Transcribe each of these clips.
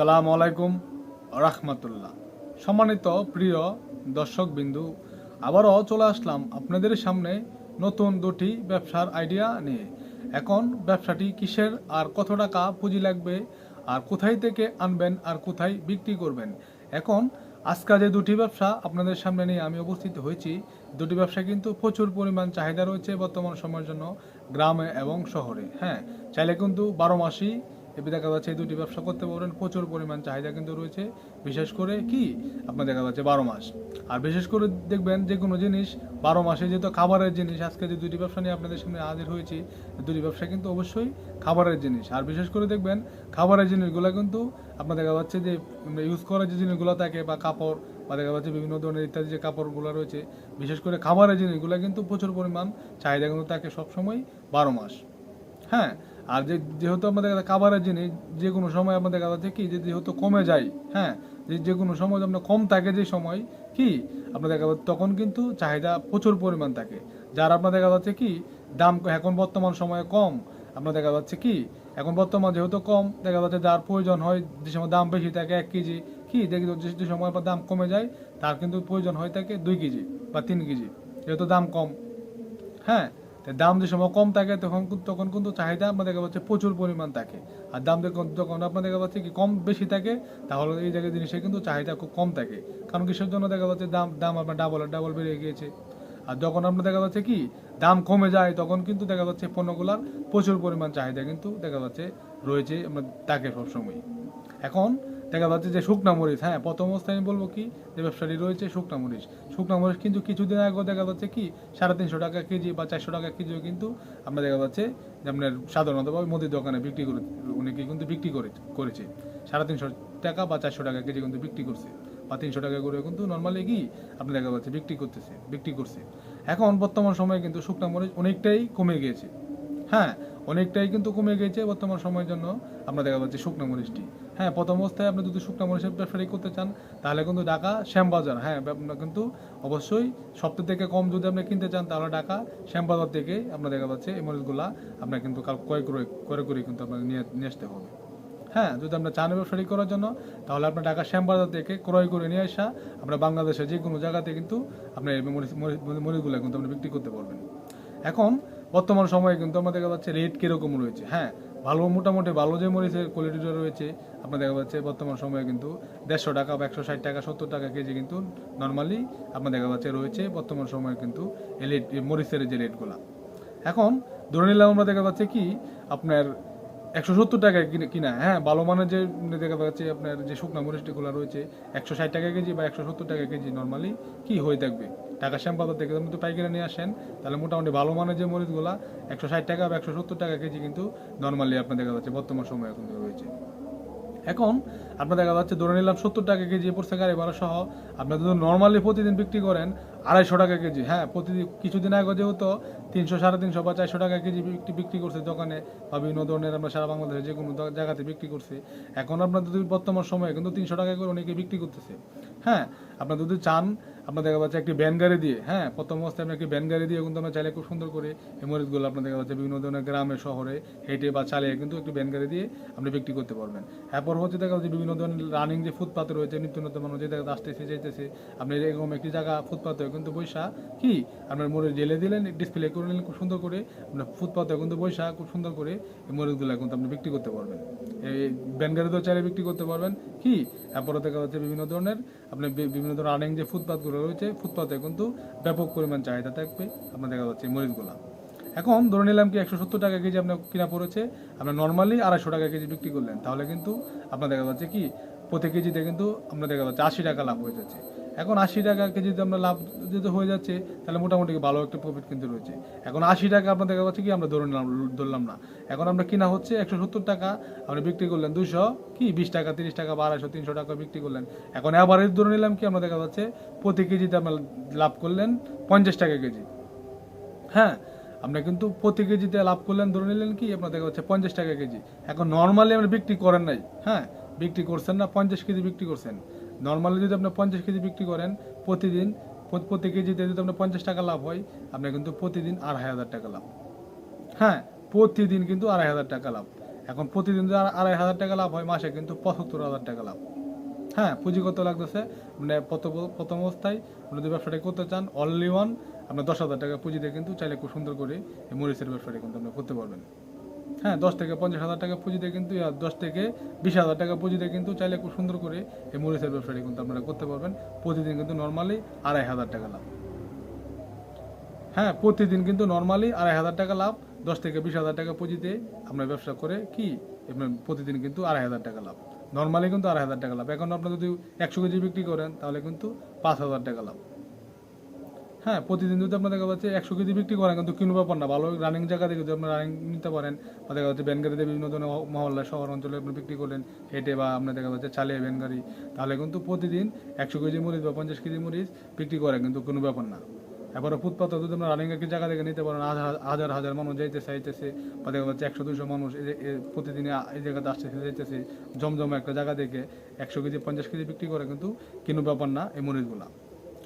আসসালামু আলাইকুম রাহমাতুল্লাহ। সম্মানিত প্রিয় দর্শক বিন্দু আবারও চলে আসলাম আপনাদের সামনে নতুন দুটি ব্যবসার আইডিয়া নিয়ে। এখন ব্যবসাটি কিসের, আর কত টাকা পুঁজি লাগবে, আর কোথায় থেকে আনবেন, আর কোথায় বিক্রি করবেন। এখন আজকে যে দুটি ব্যবসা আপনাদের সামনে নিয়ে আমি উপস্থিত হয়েছি, দুটি ব্যবসা কিন্তু প্রচুর পরিমাণ চাহিদা রয়েছে বর্তমান সময়ের জন্য গ্রামে এবং শহরে। হ্যাঁ চাইলে কিন্তু বারো মাসই দেখা যাচ্ছে এই দুটি ব্যবসা করতে পারবেন প্রচুর পরিমাণ চাহিদা কিন্তু রয়েছে, বিশেষ করে কি? আপনার দেখা যাচ্ছে বারো মাস। আর বিশেষ করে দেখবেন যে কোনো জিনিস, বারো মাসে যেহেতু খাবারের জিনিস, আজকে যে দুটি ব্যবসা নিয়ে আপনাদের সামনে হাজির হয়েছি, দুটি ব্যবসা কিন্তু অবশ্যই খাবারের জিনিস। আর বিশেষ করে দেখবেন খাবারের জিনিসগুলো কিন্তু আপনার দেখা যাচ্ছে যে ইউজ করার যে জিনিসগুলো থাকে বা কাপড় বা দেখা যাচ্ছে বিভিন্ন ধরনের ইত্যাদি যে কাপড়গুলো রয়েছে, বিশেষ করে খাবারের জিনিসগুলো কিন্তু প্রচুর পরিমাণ চাহিদা কিন্তু থাকে সবসময় বারো মাস। হ্যাঁ আর যে যেহেতু আমাদের কাছে খাবারের জিনিস, যে কোনো সময় আমাদের দেখা যাচ্ছে কি, যে যেহেতু কমে যায় হ্যাঁ যে যে কোনো সময় আপনার কম থাকে যে সময়, কি আপনার দেখা যাচ্ছে তখন কিন্তু চাহিদা প্রচুর পরিমাণ থাকে। যার আপনার দেখা যাচ্ছে কি, দাম এখন বর্তমান সময়ে কম। আপনার দেখা যাচ্ছে কি, এখন বর্তমান যেহেতু কম, দেখা যাচ্ছে যার প্রয়োজন হয় যে সময় দাম বেশি থাকে এক কেজি, কি, দেখি যে সময় আপনার দাম কমে যায়, তার কিন্তু প্রয়োজন হয়ে থাকে দুই কেজি বা তিন কেজি, যেহেতু দাম কম। হ্যাঁ দাম যে সময় কম থাকে, তখন তখন কিন্তু চাহিদা আপনার দেখা যাচ্ছে প্রচুর পরিমাণ থাকে। আর দাম যখন আপনার দেখা যাচ্ছে কি কম বেশি থাকে, তাহলে এই জায়গায় জিনিসের কিন্তু চাহিদা খুব কম থাকে। কারণ কিসের জন্য দেখা যাচ্ছে দাম দাম আপনার ডাবল ডাবল বেড়ে গিয়েছে। আর যখন আপনার দেখা যাচ্ছে কি দাম কমে যায়, তখন কিন্তু দেখা যাচ্ছে পণ্যগুলার প্রচুর পরিমাণ চাহিদা কিন্তু দেখা যাচ্ছে রয়েছে আমরা থাকে সবসময়। এখন দেখা যাচ্ছে যে শুকনা মরিচ হ্যাঁ প্রথম অবস্থায় আমি বলব কি, যে ব্যবসাটি রয়েছে শুকনা মরিচ। শুকনা মরিচ কিন্তু কিছুদিন আগে দেখা যাচ্ছে কি, সাড়ে তিনশো টাকা কেজি বা চারশো টাকা কেজিও কিন্তু আমরা দেখা যাচ্ছে যে আপনার সাধারণতভাবে মুদির দোকানে বিক্রি করে অনেকে কিন্তু বিক্রি করে, করেছে। সাড়ে তিনশো টাকা বা চারশো টাকা কেজি কিন্তু বিক্রি করছে। বা তিনশো টাকা করে কিন্তু নর্মালি কি, আপনি দেখা যাচ্ছে বিক্রি করতেছে, বিক্রি করছে। এখন বর্তমান সময়ে কিন্তু শুকনা মরিচ অনেকটাই কমে গিয়েছে। হ্যাঁ অনেকটাই কিন্তু কমে গেছে বর্তমান সময়ের জন্য। আমরা দেখা যাচ্ছে শুকনো মরিচটি। হ্যাঁ প্রথম অবস্থায় আপনি যদি শুকনো মরিচের ব্যবসাটি করতে চান, তাহলে কিন্তু ঢাকা শ্যামবাজার। হ্যাঁ আপনার কিন্তু অবশ্যই সপ্তাহ থেকে কম যদি আপনি কিনতে চান, তাহলে ঢাকা শ্যামবাজার থেকে আপনার দেখা যাচ্ছে এই মরিচগুলা আপনার কিন্তু কাল ক্রয় করে করে করে কিন্তু আপনাকে নিয়ে নিয়ে আসতে হবে। হ্যাঁ যদি আমরা চান ব্যবসাটি করার জন্য, তাহলে আপনার ঢাকা শ্যামবাজার থেকে ক্রয় করে নিয়ে আসা আমরা বাংলাদেশের যে কোনো জায়গাতে কিন্তু আপনার মরিচগুলো কিন্তু আপনি বিক্রি করতে পারবেন। এখন বর্তমান সময়ে কিন্তু আমরা দেখা যাচ্ছে রেট কীরকম রয়েছে। হ্যাঁ ভালো মোটামুটি ভালো যে মরিচের কোয়ালিটিটা রয়েছে, আপনার দেখা যাচ্ছে বর্তমান সময়ে কিন্তু দেড়শো টাকা বা একশো ষাট টাকা, সত্তর টাকা কেজি কিন্তু নর্মালি আপনার দেখা যাচ্ছে রয়েছে বর্তমান সময়ে কিন্তু এই রেট মরিচের যে রেটগুলো এখন ধরে নিলাম আমরা দেখা যাচ্ছে কি, আপনার একশো সত্তর টাকায় কিনে কিনা। হ্যাঁ ভালো মানের যে দেখা যাচ্ছে আপনার যে শুকনা মরিচগুলো রয়েছে, একশো ষাট টাকা কেজি বা একশো সত্তর টাকা কেজি নর্মালি কি হয়ে থাকবে? ঢাকা শ্যাম বাজার থেকে আপনি তো পাইকারি নিয়ে আসেন, তাহলে মোটামুটি ভালো মানের যে মরিচগুলো, একশো ষাট টাকা বা একশো সত্তর টাকা কেজি কিন্তু নর্মালি আপনার দেখা যাচ্ছে বর্তমান সময় এখন রয়েছে। এখন আপনার দেখা যাচ্ছে ধরে নিলাম সত্তর টাকা কেজি পড়ছে গাড়ি ভাড়া সহ। আপনার যদি নর্মালি প্রতিদিন বিক্রি করেন আড়াইশো টাকা কেজি। হ্যাঁ প্রতিদিন কিছুদিন আগে যেহেতু তিনশো, সাড়ে তিনশো বা চারশো টাকা কেজি বিক্রি বিক্রি করছে দোকানে বা বিভিন্ন ধরনের আমরা সারা বাংলাদেশে যে কোনো জায়গাতে বিক্রি করছে। এখন আপনার যদি বর্তমান সময়ে কিন্তু তিনশো টাকা করে অনেকে বিক্রি করতেছে। হ্যাঁ আপনার যদি চান, আপনার দেখা যাচ্ছে একটি ভ্যান গাড়ি দিয়ে হ্যাঁ প্রথম অবস্থায় আপনি একটি ভ্যান গাড়ি দিয়ে কিন্তু আমরা চাইলে খুব সুন্দর করে এই আপনার দেখা যাচ্ছে বিভিন্ন ধরনের গ্রামে, শহরে হেঁটে বা চালিয়ে কিন্তু একটি ভ্যান গাড়ি দিয়ে আপনি বিক্রি করতে পারবেন। এরপর হচ্ছে দেখা যাচ্ছে বিভিন্ন ধরনের রানিং যে ফুটপাত রয়েছে, নিত্য নতুন মানুষ যে আসতেছে, যাইতেছে, আপনি এরকম একটি জায়গা, ফুটপাতে কিন্তু বৈশা, কি? আপনার মরিচ জেলে দিলেন ডিসপ্লে করে নিলেন খুব সুন্দর করে, আপনার ফুটপাতে কিন্তু বৈশা খুব সুন্দর করে এই মরিচগুলো কিন্তু আপনি বিক্রি করতে পারবেন। এই ভ্যান গাড়িতেও চাইলে বিক্রি করতে পারবেন, কি? এরপরে দেখা যাচ্ছে বিভিন্ন ধরনের, আপনি বিভিন্ন ধরনের রানিং যে ফুটপাতগুলো রয়েছে, ফুটপাতে কিন্তু ব্যাপক পরিমাণ চাহিদা থাকবে, আপনার দেখা যাচ্ছে মরিচগুলা এখন ধরে নিলাম কি একশো সত্তর টাকা কেজি আপনার কিনা পড়েছে আপনার নর্মালি আড়াইশো টাকা কেজি বিক্রি করলেন। তাহলে কিন্তু আপনার দেখা যাচ্ছে কি, প্রতি কেজিতে কিন্তু আপনার দেখা যাচ্ছে আশি টাকা লাভ হয়ে যাচ্ছে। এখন আশি টাকা কেজি যদি আমরা লাভ যদি হয়ে যাচ্ছে, তাহলে মোটামুটি ভালো একটা প্রফিট কিন্তু রয়েছে। এখন আশি টাকা আপনার দেখা যাচ্ছে কি, আমরা ধরে নিলাম, ধরলাম না। এখন আমরা কিনা হচ্ছে একশো সত্তর টাকা, আপনি বিক্রি করলেন দুশো কি বিশ টাকা, তিরিশ টাকা বা আড়াইশো, তিনশো টাকা বিক্রি করলেন। এখন অ্যাভারেজ ধরে নিলাম কি, আমরা দেখা যাচ্ছে প্রতি কেজিতে আপনার লাভ করলেন পঞ্চাশ টাকা কেজি। হ্যাঁ আপনার কিন্তু প্রতি কেজিতে লাভ করলেন, ধরে নিলেন কি আপনার দেখা যাচ্ছে পঞ্চাশ টাকা কেজি। এখন নর্মালি আপনি বিক্রি করেন নাই হ্যাঁ? বিক্রি করছেন না, পঞ্চাশ কেজি বিক্রি করছেন। নর্মালি যদি আপনি পঞ্চাশ কেজি বিক্রি করেন প্রতিদিন, প্রতি- কেজিতে যদি আপনার পঞ্চাশ টাকা লাভ হয় আপনার কিন্তু প্রতিদিন আড়াই হাজার টাকা লাভ। হ্যাঁ প্রতিদিন কিন্তু আড়াই হাজার টাকা লাভ। এখন প্রতিদিন যদি আড়াই হাজার টাকা লাভ হয়, মাসে কিন্তু পঁচাত্তর হাজার টাকা লাভ। হ্যাঁ পুঁজি কত লাগতেছে? মানে প্রথম অবস্থায় আপনি যদি ব্যবসাটা করতে চান অনলি ওয়ান আপনার দশ হাজার টাকা পুঁজিতে কিন্তু চাইলে খুব সুন্দর করে এই মরিচের ব্যবসাটা কিন্তু আপনি করতে পারবেন। হ্যাঁ দশ থেকে পঞ্চাশ হাজার টাকা পুঁজিতে কিন্তু দশ থেকে বিশ হাজার টাকা পুঁজিতে কিন্তু চাইলে খুব সুন্দর করে এই মরিচের ব্যবসাটা কিন্তু আপনারা করতে পারবেন। প্রতিদিন কিন্তু নর্মালি আড়াই হাজার টাকা লাভ। হ্যাঁ প্রতিদিন কিন্তু নর্মালি আড়াই হাজার টাকা লাভ। দশ থেকে বিশ হাজার টাকা পুঁজিতে আপনার ব্যবসা করে কি, আপনার প্রতিদিন কিন্তু আড়াই হাজার টাকা লাভ। নর্মালি কিন্তু আড়াই হাজার টাকা লাভ। এখন আপনার যদি একশো কেজি বিক্রি করেন, তাহলে কিন্তু পাঁচ হাজার টাকা লাভ। হ্যাঁ প্রতিদিন যদি আপনার দেখা যাচ্ছে একশো কেজি বিক্রি করেন, কিন্তু কিনো ব্যাপার না ভালো রানিং জায়গা থেকে যদি আপনার রানিং নিতে পারেন, বা দেখা যাচ্ছে ব্যানগাড়িতে বিভিন্ন ধরনের মহল্লা শহর অঞ্চলে আপনি বিক্রি করলেন, হেঁটে বা আপনার দেখা যাচ্ছে চালিয়ে ব্যানগাড়ি তাহলে কিন্তু প্রতিদিন একশো কেজি মরিচ বা পঞ্চাশ কেজি মরিচ বিক্রি করে কিন্তু কোনো ব্যাপার না এবারে ফুটপাতে যদি আমরা রানিং একটি জায়গা থেকে নিতে পারেন, হাজার হাজার মানুষ যাইতেছে, আইতেছে, বা দেখা যাচ্ছে একশো দুশো মানুষ প্রতিদিনে এই জায়গাতে আসতেছে, যাইতেছে, জমজম একটা জায়গা থেকে একশো কেজি, পঞ্চাশ কেজি বিক্রি করে কিন্তু কোনো ব্যাপার না এই মরিচগুলা।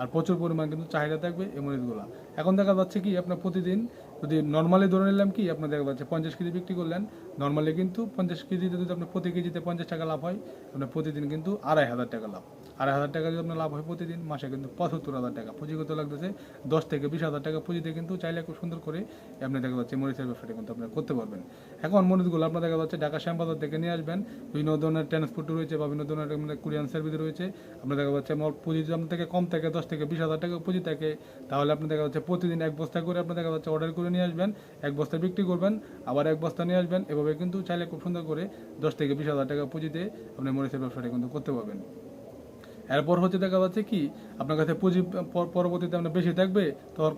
আর প্রচুর পরিমাণ কিন্তু চাহিদা থাকবে এই মরিচগুলো। এখন দেখা যাচ্ছে কি, আপনার প্রতিদিন যদি নর্মালি ধরে নিলাম কি, আপনার দেখা যাচ্ছে পঞ্চাশ কেজি বিক্রি করলেন নর্মালি কিন্তু পঞ্চাশ কেজিতে যদি আপনার প্রতি কেজিতে পঞ্চাশ টাকা লাভ হয়, আপনার প্রতিদিন কিন্তু আড়াই হাজার টাকা লাভ। আড়াই হাজার টাকা যদি আপনার লাভ হয় প্রতিদিন, মাসে কিন্তু পঁচাত্তর হাজার টাকা। পুঁজিগত লাগতেছে দশ থেকে বিশ হাজার টাকা পুঁজিতে কিন্তু চাইলে খুব সুন্দর করে আপনি দেখা যাচ্ছে মরিচের ব্যবসাটা কিন্তু আপনারা করতে পারবেন। এখন মরিচগুলো আপনার দেখা যাচ্ছে ঢাকা শ্যামবাজার থেকে নিয়ে আসবেন। বিভিন্ন ধরনের ট্রান্সপোর্ট রয়েছে বা বিভিন্ন ধরনের মানে কুরিয়ান সার্ভিস রয়েছে। আপনার দেখা যাচ্ছে পুঁজি যদি আপনার থেকে কম থাকে, দশ থেকে বিশ হাজার টাকা পুঁজি থাকে, তাহলে আপনি দেখা যাচ্ছে প্রতিদিন এক বস্তা করে আপনার দেখা যাচ্ছে অর্ডার করে নিয়ে আসবেন, এক বস্তা বিক্রি করবেন, আবার এক বস্তা নিয়ে আসবেন। এভাবে কিন্তু চাইলে খুব সুন্দর করে দশ থেকে বিশ হাজার টাকা পুঁজিতে আপনি মরিচের ব্যবসাটা কিন্তু করতে পারবেন। এরপর হচ্ছে দেখা যাচ্ছে কি, আপনার কাছে পুঁজি পর- পরবর্তীতে আপনার বেশি থাকবে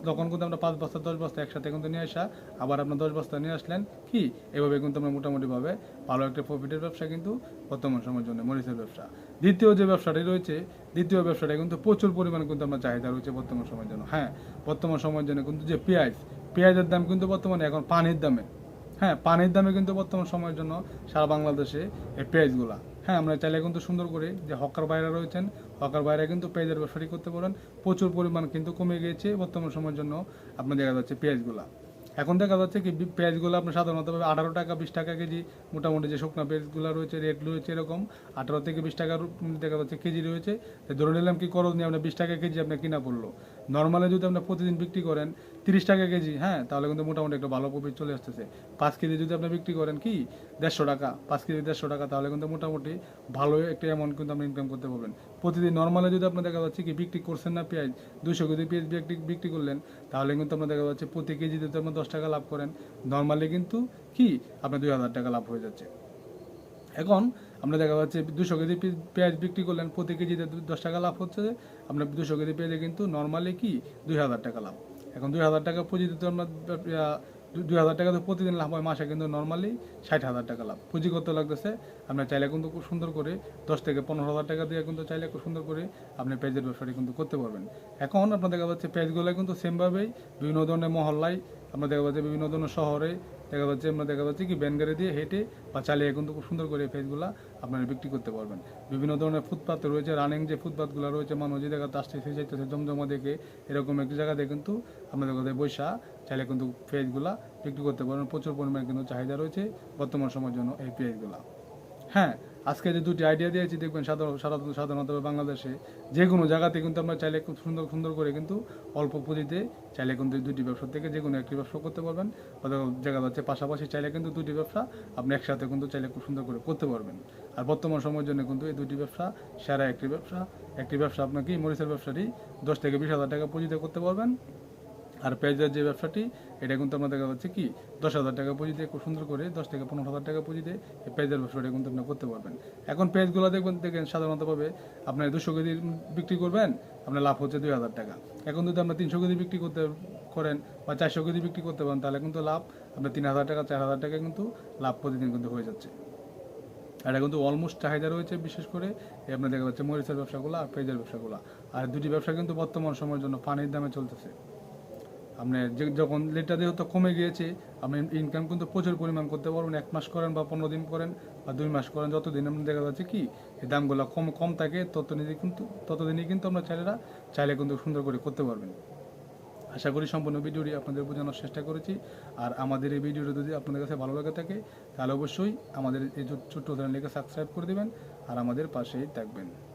তখন কিন্তু আমরা পাঁচ বস্তা, দশ বস্তা একসাথে কিন্তু নিয়ে আসা, আবার আপনার দশ বস্তা নিয়ে আসলেন কি, এভাবে কিন্তু আমরা মোটামুটিভাবে ভালো একটা প্রফিটের ব্যবসা কিন্তু বর্তমান সময়ের জন্য মরিচের ব্যবসা। দ্বিতীয় যে ব্যবসাটি রয়েছে, দ্বিতীয় ব্যবসাটা কিন্তু প্রচুর পরিমাণে কিন্তু আমরা চাহিদা রয়েছে বর্তমান সময়ের জন্য। হ্যাঁ বর্তমান সময়ের জন্য কিন্তু যে পেঁয়াজ, পেঁয়াজের দাম কিন্তু বর্তমানে এখন পানির দামে। হ্যাঁ পানির দামে কিন্তু বর্তমান সময়ের জন্য সারা বাংলাদেশে এই পেঁয়াজগুলা হ্যাঁ আমরা চাইলে কিন্তু সুন্দর করে যে হকার বাইরে রয়েছেন, হকার বাইরে কিন্তু পেঁয়াজের ব্যবসাটি করতে পারেন। প্রচুর পরিমাণ কিন্তু কমে গিয়েছে বর্তমান সময়ের জন্য। আপনার দেখা যাচ্ছে পেঁয়াজগুলা। এখন দেখা যাচ্ছে কি পেঁয়াজগুলো আপনার সাধারণত আঠারো টাকা, বিশ টাকা কেজি, মোটামুটি যে শুকনা পেঁয়াজগুলো রয়েছে রেট রয়েছে এরকম, আঠারো থেকে বিশ টাকার দেখা যাচ্ছে কেজি রয়েছে। ধরে নিলাম কি করজ নিয়ে আপনার বিশ টাকা কেজি আপনার কিনা পড়ল। নর্মালি যদি আপনার প্রতিদিন বিক্রি করেন তিরিশ টাকা কেজি হ্যাঁ তাহলে কিন্তু মোটামুটি একটা ভালো প্রফিট চলে আসতেছে। পাঁচ কেজি যদি আপনি বিক্রি করেন কি, দেড়শো টাকা, পাঁচ কেজি দেড়শো টাকা, তাহলে কিন্তু মোটামুটি ভালো একটা অ্যামাউন্ট কিন্তু আপনি ইনকাম করতে পারবেন। প্রতিদিন নর্মালি যদি আপনার দেখা যাচ্ছে কি, বিক্রি করছেন না পেঁয়াজ দুশো কেজি পেঁয়াজ বিক্রি বিক্রি করলেন, তাহলে কিন্তু আপনার দেখা যাচ্ছে প্রতি কেজি যদি আপনার দশ টাকা লাভ করেন। নর্মালি কিন্তু কি, আপনার দুই হাজার টাকা লাভ হয়ে যাচ্ছে। এখন আমরা দেখা যাচ্ছে দুশো কেজি পেঁয়াজ বিক্রি করলেন, প্রতি কেজিতে দশ টাকা লাভ হচ্ছে, আপনার দুশো কেজি পেঁয়াজে কিন্তু নর্মালি কি, দুই হাজার টাকা লাভ। এখন দুই হাজার টাকা পুঁজি দিতে দুই হাজার টাকা তো প্রতিদিন লাভ হয় মাসে, কিন্তু নর্মালি ষাট হাজার টাকা লাভ। পুঁজি করতে লাগতেছে, আপনি চাইলে কিন্তু খুব সুন্দর করে দশ থেকে পনেরো হাজার টাকা দিয়ে কিন্তু চাইলে খুব সুন্দর করে আপনি পেজের ব্যবসাটি কিন্তু করতে পারবেন। এখন আপনার দেখা যাচ্ছে পেঁয়াজগুলো কিন্তু সেমভাবেই বিভিন্ন ধরনের মহল্লায়, আপনার দেখা যাচ্ছে বিভিন্ন ধরনের শহরে দেখা যাচ্ছে, আমরা দেখা যাচ্ছে কি ব্যান গাড়ি দিয়ে হেঁটে বা চালিয়ে কিন্তু খুব সুন্দর করে ফেসগুলো আপনারা বিক্রি করতে পারবেন। বিভিন্ন ধরনের ফুটপাথ রয়েছে রানিং যে ফুটপাথগুলো রয়েছে, মানুষ যে দেখা জায়গাতে সে যাইতেছে জমজমা দেখে, এরকম একটি জায়গাতে কিন্তু আপনাদের কাছে বৈশা চাইলে কিন্তু পেঁয়াজগুলা বিক্রি করতে পারবেন। প্রচুর পরিমাণে কিন্তু চাহিদা রয়েছে বর্তমান সময়ের জন্য এই পেঁয়াজগুলা হ্যাঁ আজকে যে দুটি আইডিয়া দিয়েছি, দেখবেন সাধারণ সাধারণত বাংলাদেশে। যে কোনো জায়গাতে কিন্তু আমরা চাইলে খুব সুন্দর সুন্দর করে কিন্তু অল্প পুঁজিতে চাইলে কিন্তু দুটি ব্যবসা থেকে যে কোনো একটি ব্যবসা করতে পারবেন। জায়গা যাচ্ছে পাশাপাশি চাইলে কিন্তু দুটি ব্যবসা আপনি একসাথে কিন্তু চাইলে খুব সুন্দর করে করতে পারবেন। আর বর্তমান সময়ের জন্য কিন্তু এই দুটি ব্যবসা, সেরা একটি ব্যবসা একটি ব্যবসা আপনাকে মরিচের ব্যবসাটি দশ থেকে বিশ হাজার টাকা পুঁজিতে করতে পারবেন। আর পেঁয়াজের যে ব্যবসাটি, এটা কিন্তু আমরা দেখা যাচ্ছে কি, দশ হাজার টাকা পুঁজিতে খুব সুন্দর করে, দশ থেকে পনেরো হাজার টাকা পুঁজিতে এই পেঁয়াজের ব্যবসাটা কিন্তু আপনি করতে পারবেন। এখন পেঁয়াজগুলো দেখবেন, দেখেন সাধারণতভাবে আপনার দুশো কেজি বিক্রি করবেন, আপনার লাভ হচ্ছে দুই হাজার টাকা। এখন যদি আপনার তিনশো কেজি বিক্রি করতে করেন বা চারশো কেজি বিক্রি করতে পারেন, তাহলে কিন্তু লাভ আপনার তিন হাজার টাকা, চার হাজার টাকা কিন্তু লাভ প্রতিদিন কিন্তু হয়ে যাচ্ছে। এটা কিন্তু অলমোস্ট চাহিদা রয়েছে, বিশেষ করে আপনার দেখা যাচ্ছে মরিচের ব্যবসাগুলো আর পেঁয়াজের ব্যবসাগুলো। আর দুটি ব্যবসা কিন্তু বর্তমান সময়ের জন্য পানির দামে চলতেছে। আপনি যে- যখন লিটার যেহেতু কমে গিয়েছে, আপনি ইনকাম কিন্তু প্রচুর পরিমাণ করতে পারবেন। এক মাস করেন বা পনেরো দিন করেন বা দুই মাস করেন, যতদিন আপনি দেখা যাচ্ছে কি, এই দামগুলো কম কম থাকে, ততদিনই কিন্তু ততদিনই কিন্তু আমরা চাইলেরা চাইলে কিন্তু সুন্দর করে করতে পারবেন। আশা করি সম্পূর্ণ ভিডিওটি আপনাদের বোঝানোর চেষ্টা করেছি। আর আমাদের এই ভিডিওটি যদি আপনাদের কাছে ভালো লাগে থাকে, তাহলে অবশ্যই আমাদের এই ছোট্ট চ্যানেলটিকে সাবস্ক্রাইব করে দেবেন আর আমাদের পাশেই থাকবেন।